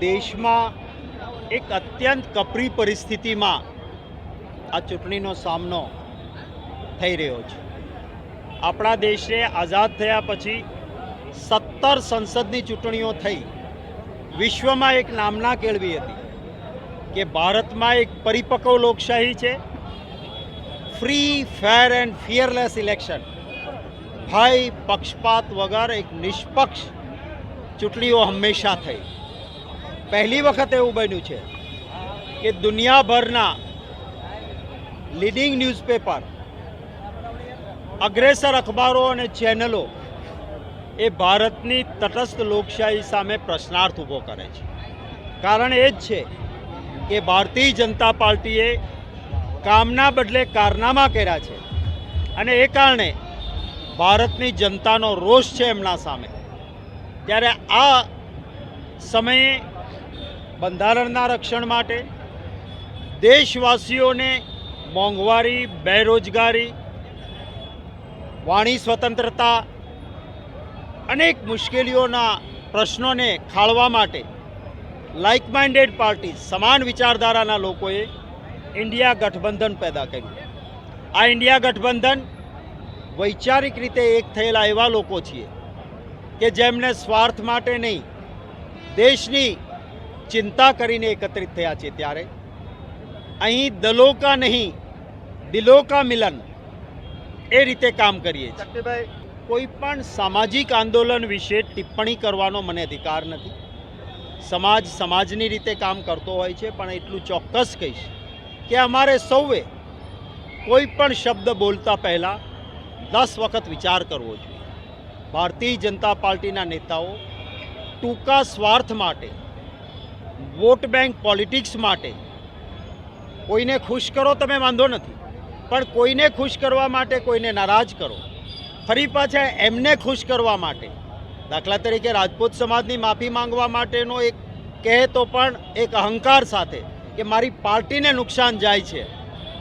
દેશમાં એક અત્યંત કપરી પરિસ્થિતિમાં આ ચૂંટણીનો સામનો થઈ રહ્યો છે. આપણા દેશે આઝાદ થયા પછી સત્તર સંસદની ચૂંટણીઓ થઈ. વિશ્વમાં એક નામના કેળવી હતી કે ભારતમાં એક પરિપક્વ લોકશાહી છે. Free fair and fearless election ભય, પક્ષપાત વગર એક નિષ્પક્ષ ચૂંટણીઓ હંમેશા થઈ. પહેલી વખત એવું બન્યું છે કે દુનિયાભરના લીડિંગ ન્યૂઝપેપર અગ્રેસર અખબારો અને ચેનલો એ ભારતની તટસ્થ લોકશાહી સામે પ્રશ્નાર્થ ઊભો કરે છે. કારણ એ જ છે કે ભારતીય જનતા પાર્ટીએ કામના બદલે કારનામા કર્યા છે અને એ કારણે ભારતની જનતાનો રોષ છે એમના સામે. ત્યારે આ સમયે બંધારણના રક્ષણ માટે દેશવાસીઓને મોંઘવારી, બેરોજગારી, વાણી સ્વતંત્રતા અનેક મુશ્કેલીઓના પ્રશ્નોને ખાળવા માટે લાઇક માઇન્ડેડ પાર્ટી સમાન વિચારધારાના લોકોએ ઇન્ડિયા ગઠબંધન પેદા કર્યું. આ ઇન્ડિયા ગઠબંધન વૈચારિક રીતે એક થયેલા એવા લોકો છીએ કે જેમને સ્વાર્થ માટે નહીં, દેશની ચિંતા કરીને એકત્રિત થયા છે ત્યારે. અહીં દલો કા નહીં દિલો કા મિલન એ રીતે કામ કરીએ છીએ. કોઈ પણ સામાજિક આંદોલન વિશે ટિપ્પણી કરવાનો મને અધિકાર નથી. સમાજ સમાજની રીતે કામ કરતો હોય છે પણ એટલું ચોક્કસ કહીશ કે અમારે સૌએ કોઈ પણ શબ્દ બોલતા પહેલાં દસ વખત વિચાર કરવો જોઈએ. ભારતીય જનતા પાર્ટીના નેતાઓ ટૂંકા સ્વાર્થ માટે વોટ બેંક પોલિટિક્સ માટે. કોઈને ખુશ કરો તમે, વાંધો નથી. પણ કોઈને ખુશ કરવા માટે કોઈને નારાજ કરો. ફરી પાછા એમને ખુશ કરવા માટે. દાખલા તરીકે રાજપૂત સમાજની માફી માંગવા માટેનો એક કહે તો પણ એક અહંકાર સાથે કે મારી પાર્ટીને નુકસાન જાય છે.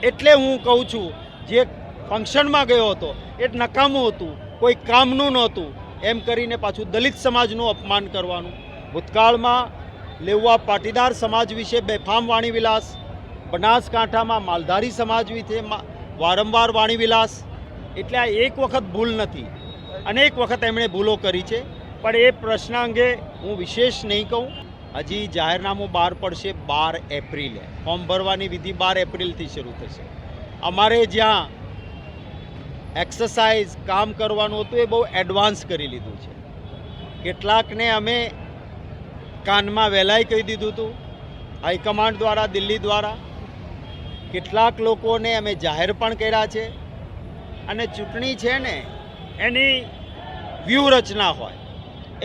એટલે હું કહું છું, જે ફંક્શનમાં ગયો હતો, એ નકામું હતું, કોઈ કામનું નહોતું. એમ કરીને પાછું દલિત સમાજનું અપમાન કરવાનું. ભૂતકાળમાં લેવા પાટીદાર સમાજ વિશે બેફામ વાણીવિલાસ, બનાસકાંઠામાં માલધારી સમાજ વિશે વારંવાર વાણીવિલાસ. એટલે આ એક વખત ભૂલ નથી. અનેક વખત એમણે ભૂલો કરી છે. પણ એ પ્રશ્ન અંગે હું વિશેષ નહીં કહું. હજી જાહેરનામું બહાર પડશે બાર એપ્રિલે. ફોર્મ ભરવાની વિધિ બાર એપ્રિલથી શરૂ થશે. અમારે જ્યાં એક્સરસાઇઝ કામ કરવાનું હતું એ બહુ એડવાન્સ કરી લીધું છે. કેટલાકને અમે કાનમાં વહેલાય કહી દીધું હતું. હાઈકમાન્ડ દ્વારા, દિલ્હી દ્વારા કેટલાક લોકોને અમે જાહેર પણ કર્યા છે અને ચૂંટણી છે ને, એની વ્યૂહરચના હોય.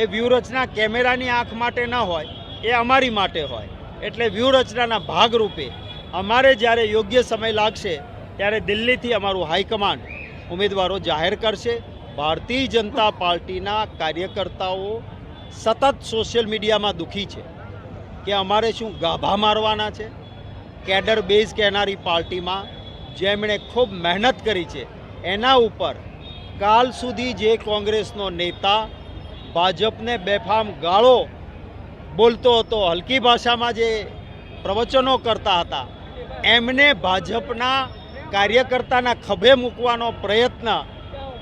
એ વ્યૂહરચના કેમેરાની આંખ માટે ન હોય, એ અમારી માટે હોય. એટલે વ્યૂહરચનાના ભાગરૂપે અમારે જ્યારે યોગ્ય સમય લાગશે, ત્યારે દિલ્હીથી અમારું હાઈકમાન્ડ ઉમેદવારો જાહેર કરશે. ભારતીય જનતા પાર્ટીના કાર્યકર્તાઓ સતત સોશિયલ મીડિયામાં દુઃખી છે કે અમારે શું ગાભા મારવાના છે? કેડર બેઝ કહેનારી પાર્ટીમાં જેમણે ખૂબ મહેનત કરી છે, એના ઉપર કાલ સુધી જે કોંગ્રેસનો નેતા ભાજપને બેફામ ગાળો બોલતો હતો, હલકી ભાષામાં જે પ્રવચનો કરતા હતા, એમને ભાજપના કાર્યકર્તાના ખભે મૂકવાનો પ્રયત્ન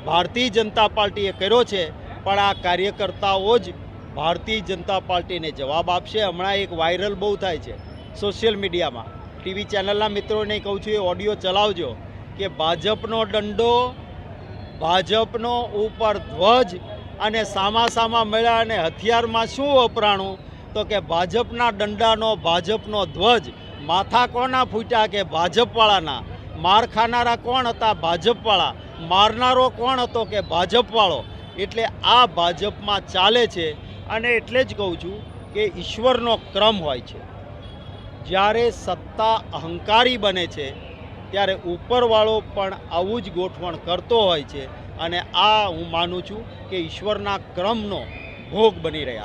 ભારતીય જનતા પાર્ટીએ કર્યો છે, પણ આ કાર્યકર્તાઓ જ ભારતીય જનતા પાર્ટીને જવાબ આપશે. હમણાં એક વાયરલ બહુ થાય છે સોશિયલ મીડિયામાં. ટીવી ચેનલના મિત્રોને કહું છું, એ ઓડિયો ચલાવજો કે ભાજપનો દંડો, ભાજપનો ઉપર ધ્વજ અને સામા સામા મળ્યા અને હથિયારમાં શું વપરાણું તો કે ભાજપના દંડાનો, ભાજપનો ધ્વજ. માથા કોના ફૂટ્યા કે ભાજપવાળાના? માર ખાનારા કોણ હતા? ભાજપવાળા. મારનારો કોણ હતો કે ભાજપવાળો? એટલે આ ભાજપમાં ચાલે છે અને એટલે જ કહું છું કે ઈશ્વરનો ક્રમ હોય છે. જ્યારે સત્તા અહંકારી બને છે, ત્યારે ઉપરવાળો પણ આવું જ ગોઠવણ કરતો હોય છે અને આ હું માનું છું કે ઈશ્વરના ક્રમનો ભોગ બની રહ્યા